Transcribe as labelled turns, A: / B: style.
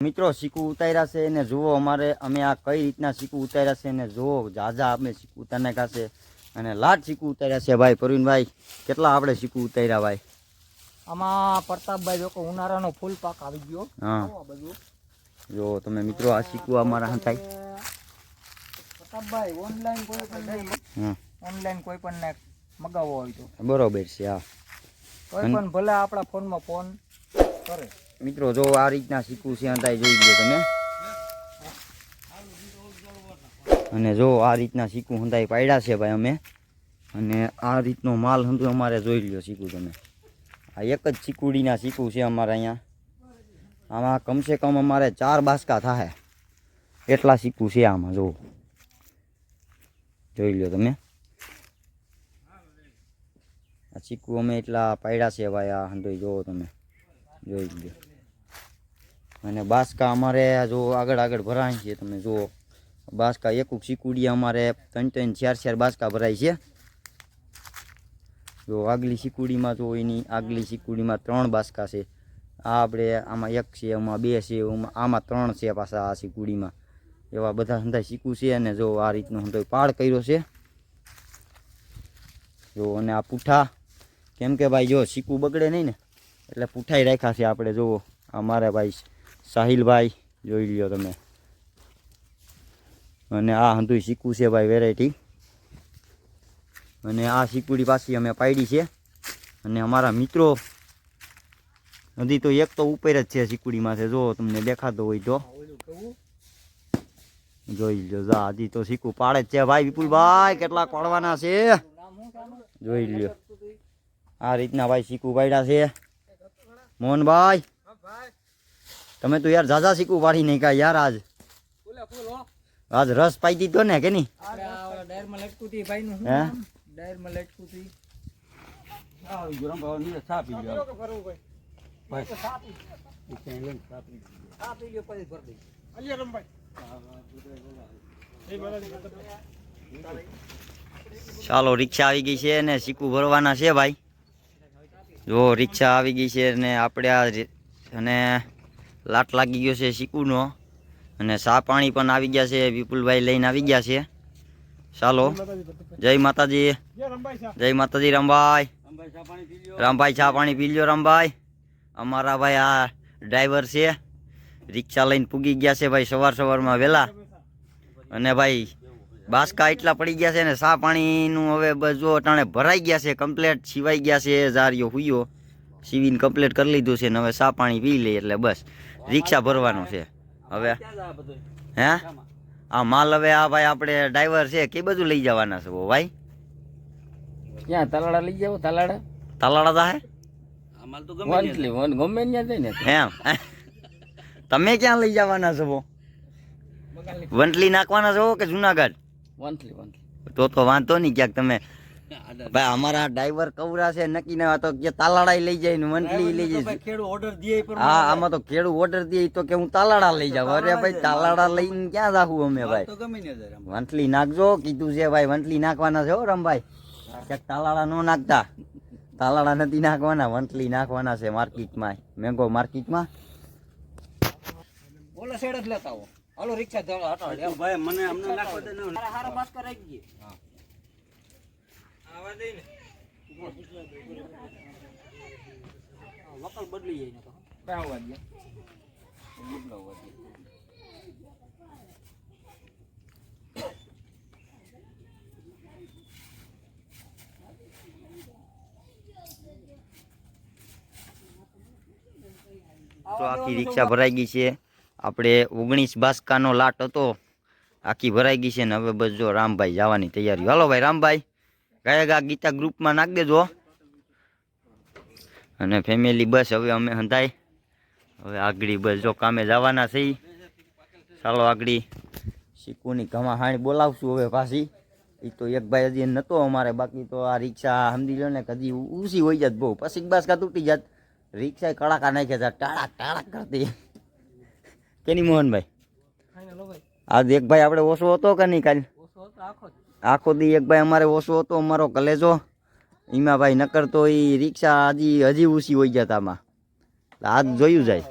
A: મિત્રો શીકુ ઉતાર્યા છે એને જુઓ અમારે અમે આ કઈ રીતના શીકુ ઉતાર્યા છે અને જુઓ જાજા અમે શીકુ ઉતારને કાશે અને લાટ શીકુ ઉતાર્યા છે ભાઈ પ્રવીણભાઈ કેટલા આપણે શીકુ ઉતાર્યા ભાઈ?
B: આમાં પ્રતાપભાઈ જો કે ઉનાળાનો ફૂલ પાક આવી ગયો.
A: હા.
B: બધું
A: જો તમે મિત્રો આ શીકુ અમારા હંતાઈ
B: પ્રતાપભાઈ ઓનલાઈન કોઈ પણ
A: હા.
B: ઓનલાઈન કોઈ પણ ને મગાવવો હોય તો.
A: બરોબર છે હા.
B: કોઈ પણ ભલે આપણા ફોનમાં ફોન કરે.
A: મિત્રો, જો આ રીતના શીખવું છે અંતાય જોઈ લો તમે. અને જો આ રીતના શીખવું હંતાઈ પાડ્યા છે ભાઈ અમે. અને આ રીતનો માલ હંતુ અમારે જોઈ લ્યો શીખવું તમે. આ એક જ ચીકુડીના શીખવું છે અમારે અહીંયા. આમાં કમસે કમ અમારે ચાર બાસકા થાય એટલા શીખવું છે આમાં, જો. જોઈ લ્યો તમે. આ ચીકુ અમે એટલા પાડ્યા છે ભાઈ, આ હંતોય જોવો તમે. જોઈ લો અને બાસકા અમારે જો આગળ આગળ ભરાય છે, તમે જુઓ. બાસકા એકુક શીકુડી અમારે ત્રણ ત્રણ ચાર ચાર બાસકા ભરાય છે. જો આગલી શીકુડીમાં જો એની આગલી શીકુડીમાં ત્રણ બાસકા છે. આ આપણે આમાં એક છે એમાં બે છે, આમાં ત્રણ છે પાછા આ શીકુડીમાં. એવા બધા હંધાય શીખવું છે અને જો આ રીતનો હંધાય પાડ કર્યો છે. જો અને આ પૂઠા. કેમ કે ભાઈ જો શીકુ બગડે નહીં ને એટલે પૂઠાઈ રાખ્યા છે આપણે, જુઓ. અમારે ભાઈ સાહિલભાઈ, જોઈ લ્યો તમે. અને આ હંધુય શીકું છે ભાઈ વેરાયટી અને આ શીકુડી પાછી અમે પાડી છે. અને અમારા મિત્રો, હજી તો એક તો ઉપર જ છે શીકુડીમાં છે જો તમને દેખાતો હોય તો. જોઈ લ્યો, જા, હજી તો શીકું પાડે છે. ભાઈ, વિપુલભાઈ કેટલાક પાડવાના છે? જોઈ લ્યો. આ રીતના ભાઈ શીકું પાડ્યા છે. મોહનભાઈ. તમે તો યાર ઝાઝા શીખવું પાડી નહીં કા યાર આજ.
B: ફૂલે ફૂલ હો.
A: આજ રસ પાઈ દીધો ને કે નહીં? ચાલો રિક્ષા આવી ગઈ છે ને શીકું ભરવાના છે ભાઈ. જો રિક્ષા આવી ગઈ છે ને આપણે આ અને લાટ લાગી ગયો છે શીકુનો. અને સા પાણી પણ આવી ગયા છે, વિપુલભાઈ લઈને આવી ગયા છે. ચાલો. જય માતાજી. જય માતાજી, રામભાઈ. રામભાઈ ચા પાણી પી લ્યો, રામભાઈ. અમારા ભાઈ આ ડ્રાઈવર છે. રિક્ષા લઈને પૂગી ગયા છે ભાઈ સવાર સવારમાં વહેલા. અને ભાઈ બાસકા એટલા પડી ગયા છે ને સા પાણીનું હવે બસ જો અટાણે ભરાઈ ગયા છે કમ્પ્લેટ સિવાઈ ગયા છે ઝારિયો હુયો સીવીને કમ્પ્લેટ કરી લીધું છે ને હવે સા પાણી પી લઈએ એટલે બસ. રિક્ષા ભરવાનું છે. હવે હે? આ માલ હવે આ ભાઈ આપણે ડ્રાઈવર છે કે બધું લઈ જવાના છે ભાઈ?
B: ક્યાં તલાડા લઈ જાવ તલાડા
A: તલાડા હે?
B: વંથલી વન ગમે ને
A: એમ. તમે ક્યાં લઈ જવાના છો વંટલી નાખવાના છો કે જુનાગઢ?
B: વંથલી વંથલી
A: તો તો વાંધો નહીં ક્યાંક તમે. ભાઈ અમારા ડ્રાઈવર કવરા છે નક્કી ના તો કે તાલાડા લઈ જાય ને મંથલી લઈ જાય
B: ખેડૂ ઓર્ડર દે
A: હા આમાં તો ખેડૂત ઓર્ડર દે તો કે હું તાલાડા લઈ જાઉં. અરે ભાઈ તાલાડા લઈને ક્યાં જાહું અમે ભાઈ? વંથલી નાખજો કીધું છે ભાઈ વંથલી નાખવાના છે હો રમભાઈ. ક્યાંક તાલાડા નો નાખતા. તાલાડા નથી નાખવાના વંટલી નાખવાના છે માર્કેટમાં. મેંગો માર્કેટમાં.
B: ઓલા સાઈડ જ લેતા આવો. હાલો રિક્ષા હટાવો
C: ભાઈ મને અમને નાખવા દે ન.
B: હારા હારા બાસ્કા રાખી ગઈ આવા દે ને. વકલ બદલી જાય ને તો. આવવા દે. બદલાવવા દે.
A: તો આખી રિક્ષા ભરાઈ ગઈ છે. આપણે ઓગણીસ બાસકાનો લાટ હતો. આખી ભરાઈ ગઈ છે ને હવે બસ જો રામભાઈ જવાની તૈયારી. હાલો ભાઈ, રામભાઈ, ગયા ગા ગીતા ગ્રુપમાં નાખ દેજો. અને ફેમિલી બસ હવે અમે હંધાય. હવે આગળી બસ જો કામે જવાના છે ચાલો આગળી શીકુની ઘમા હાણી બોલાવશું હવે પાછી. એ તો એક ભાઈ હજી નહોતો અમારે, બાકી તો આ રિક્ષા સમજી લો ને કદી ઊંચી હોય જાત બહુ. પછી બાસકા તૂટી જાત. રિક્ષા કડાકા નાખ્યા હતા ટાળાક ટાળાક કરતી. કેની મોહનભાઈ? આજ એક ભાઈ આપણે ઓછો હતો કે નહીં કાલ?
B: આખો
A: દી એક ભાઈ અમારે ઓછો હતો અમારો કલેજો. એમાં ભાઈ નકર તો એ રિક્ષા હજી હજી ઊંચી હોઈ જતા આમાં. આજ જોયું જાય.